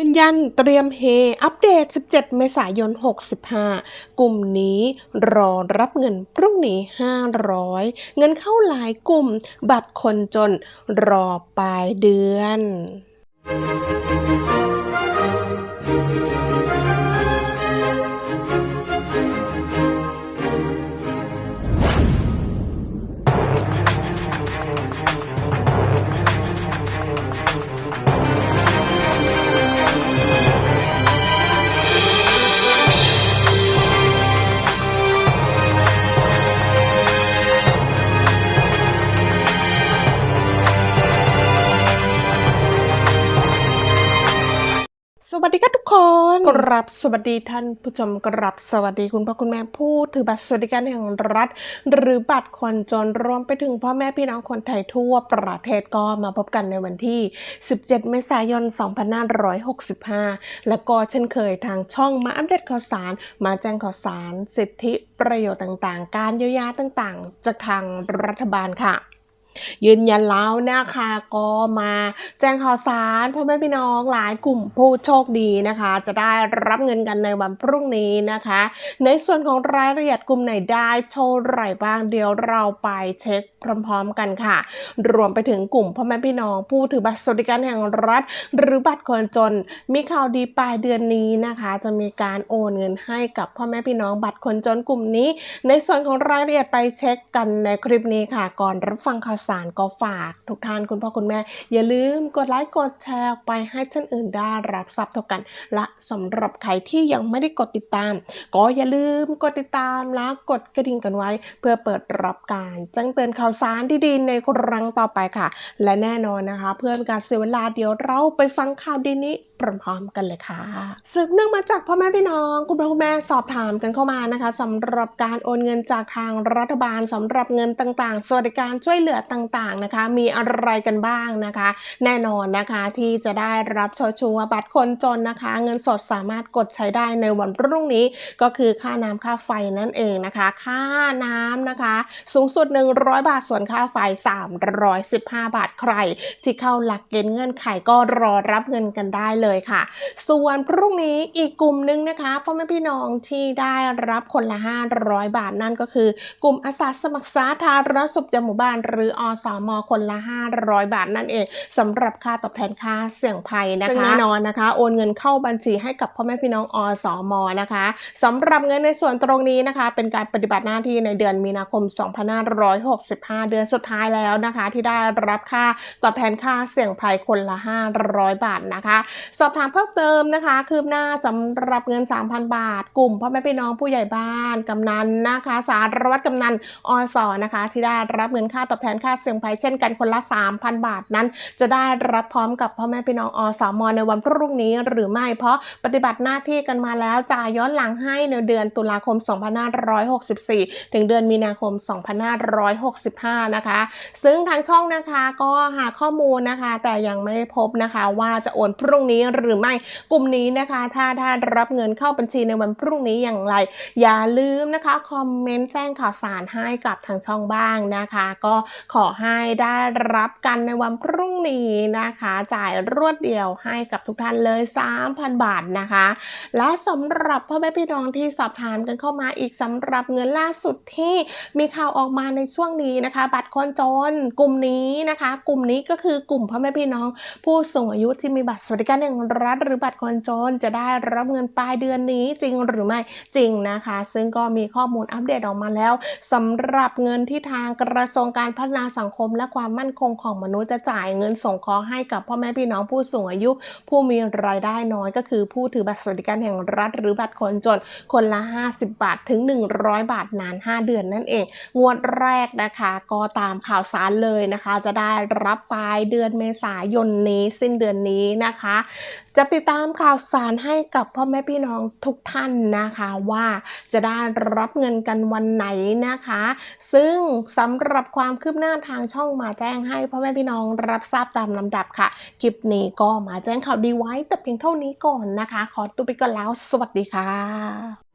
ยืนยันเตรียมเฮ อัปเดต 17 เมษายน 65 กลุ่มนี้รอรับเงินพรุ่งนี้ 500 เงินเข้าหลายกลุ่ม บัตรคนจนรอปลายเดือน กรับสวัสดีท่านผู้ชมกรับสวัสดีคุณพ่อคุณแม่ผู้ถือบัตรสวัสดิการแห่งรัฐ หรือบัตรคนจนรวมไปถึงพ่อแม่พี่น้องคนไทยทั่วประเทศก็มาพบกันในวันที่ 17 เมษายน 2565 และก็เช่นเคยทางช่องมาอัปเดตข่าวสาร มาแจ้งข่าวสาร สิทธิประโยชน์ต่างๆ การเยียวยาต่างๆ จากทางรัฐบาลค่ะ ยืนยันแล้วนะคะก็มาแจ้งข่าวสารพ่อแม่พี่น้องหลายกลุ่มผู้โชคดีนะคะ จะได้รับเงินกันในวันพรุ่งนี้นะคะ ในส่วนของรายละเอียดกลุ่มไหนได้โชว์ไหรบ้างเดี๋ยวเราไปเช็คพร้อมๆกันค่ะ รวมไปถึงกลุ่มพ่อแม่พี่น้องผู้ถือบัตรสวัสดิการแห่งรัฐ หรือบัตรคนจนมีข่าวดีปลายเดือนนี้นะคะ จะมีการโอนเงินให้กับพ่อแม่พี่น้องบัตรคนจนกลุ่มนี้ ในส่วนของรายละเอียดไปเช็คกันในคลิปนี้ค่ะ ก่อนรับฟังข่าวสารก็ฝากทุกท่านคุณพ่อคุณแม่ อย่าลืมกดไลค์กดแชร์ไปให้ท่านอื่นได้รับทรัพย์เท่ากัน และสำหรับใครที่ยังไม่ได้กดติดตาม ก็อย่าลืมกดติดตามและกดกระดิ่งกันไว้ เพื่อเปิดรับการแจ้งเตือนข่าวสารดีๆในครั้งต่อไปค่ะ และแน่นอนนะคะ เพื่อเป็นการเสียเวลาเดี๋ยวเราไปฟังข่าวดีนี้พร้อมๆกันเลยค่ะสืบเนื่องมาจากพ่อแม่พี่น้องคุณพ่อคุณแม่สอบถามกันเข้ามานะคะสำหรับการโอนเงินจากทางรัฐบาลสำหรับเงินต่างๆ สวัสดิการช่วยเหลือต่างๆนะคะ มีอะไรกันบ้างนะคะ แน่นอนนะคะที่จะได้รับชชัวบัตรคนจนนะคะ เงินสดสามารถกดใช้ได้ในวันพรุ่งนี้ก็คือค่าน้ำค่าไฟนั่นเองนะคะ ค่าน้ำนะคะ สูงสุด 100 บาทส่วนค่าไฟ 315 บาทใคร ที่เข้าหลักเกณฑ์เงื่อนไขก็รอรับเงินกันได้เลยค่ะ ส่วนพรุ่งนี้อีกกลุ่มนึงนะคะพ่อแม่พี่น้องที่ได้รับคนละ 500 บาทนั่นก็คือ กลุ่มอาสาสมัครสาธารณสุขประจหมู่บ้านหรือออสมคนละ 500 บาทนั่นเองสำหรับค่าตอบแทนค่าเสี่ยงภัยนะคะซึ่งแน่นอนนะคะ โอนเงินเข้าบัญชีให้กับพ่อแม่พี่น้องอสมนะคะสำหรับเงินในส่วนตรงนี้นะคะ เป็นการปฏิบัติหน้าที่ในเดือนมีนาคม 2565 เดือนสุดท้ายแล้วนะคะ ที่ได้รับค่าตอบแทนค่าเสี่ยงภัยคนละ 500 บาทนะคะ สอบถามเพิ่มเติมนะคะ คืบหน้าสำหรับเงิน 3,000 บาท กลุ่มพ่อแม่พี่น้องผู้ใหญ่บ้านกำนันนะคะ สารวัตรกำนันอสนะคะ ที่ได้รับเงินค่าตอบแทนค่าเสี่ยงภัยเช่นกันคนละ 3,000 บาทนั้น จะได้รับพร้อมกับพ่อแม่พี่น้องอสมในวันพรุ่งนี้หรือไม่เพราะปฏิบัติหน้าที่กันมาแล้วจ่ายย้อนหลังให้ในเดือนตุลาคม 2564 ถึงเดือนมีนาคม 2565 นะคะ ซึ่งทางช่องนะคะก็หาข้อมูลนะคะ แต่ยังไม่พบนะคะว่าจะโอนพรุ่งนี้หรือไม่กลุ่มนี้นะคะ ถ้าได้รับเงินเข้าบัญชีในวันพรุ่งนี้อย่างไร อย่าลืมนะคะคอมเมนต์แจ้งข่าวสารให้กับทางช่องบ้างนะคะ ก็ขขอให้ได้รับกันในวันพรุ่งนี้นะคะ จ่ายรวดเดียวให้กับทุกท่านเลย 3,000 บาทนะคะ และสำหรับพ่อแม่พี่น้องที่สอบถามกันเข้ามาอีกสำหรับเงินล่าสุดที่มีข่าวออกมาในช่วงนี้นะคะ บัตรคนจนกลุ่มนี้นะคะ กลุ่มนี้ก็คือกลุ่มพ่อแม่พี่น้อง ผู้สูงอายุที่มีบัตรสวัสดิการแห่งรัฐหรือบัตรคนจนจะได้รับเงินปลายเดือนนี้จริงหรือไม่จริงนะคะ ซึ่งก็มีข้อมูลอัปเดตออกมาแล้วสำหรับเงินที่ทางกระทรวงการพัฒนาสังคมและความมั่นคงของมนุษย์จะจ่ายเงินส่งเคราะห์ให้กับพ่อแม่พี่น้องผู้สูงอายุ ผู้มีรายได้น้อยก็คือผู้ถือบัตรสวัสดิการแห่งรัฐ หรือบัตรคนจนคนละ 50 บาทถึง 100 บาทนาน 5 เดือนนั่นเอง งวดแรกนะคะก็ตามข่าวสารเลยนะคะ จะได้รับปลายเดือนเมษายนนี้สิ้นเดือนนี้นะคะ จะติดตามข่าวสารให้กับพ่อแม่พี่น้องทุกท่านนะคะว่าจะได้รับเงินกันวันไหนนะคะ ซึ่งสำหรับความคืบหน้าทางช่องมาแจ้งให้พ่อแม่พี่น้องรับทราบตามลำดับค่ะ คลิปนี้ก็มาแจ้งข่าวดีไว้แต่เพียงเท่านี้ก่อนนะคะ ขอตัวไปก่อนแล้ว สวัสดีค่ะ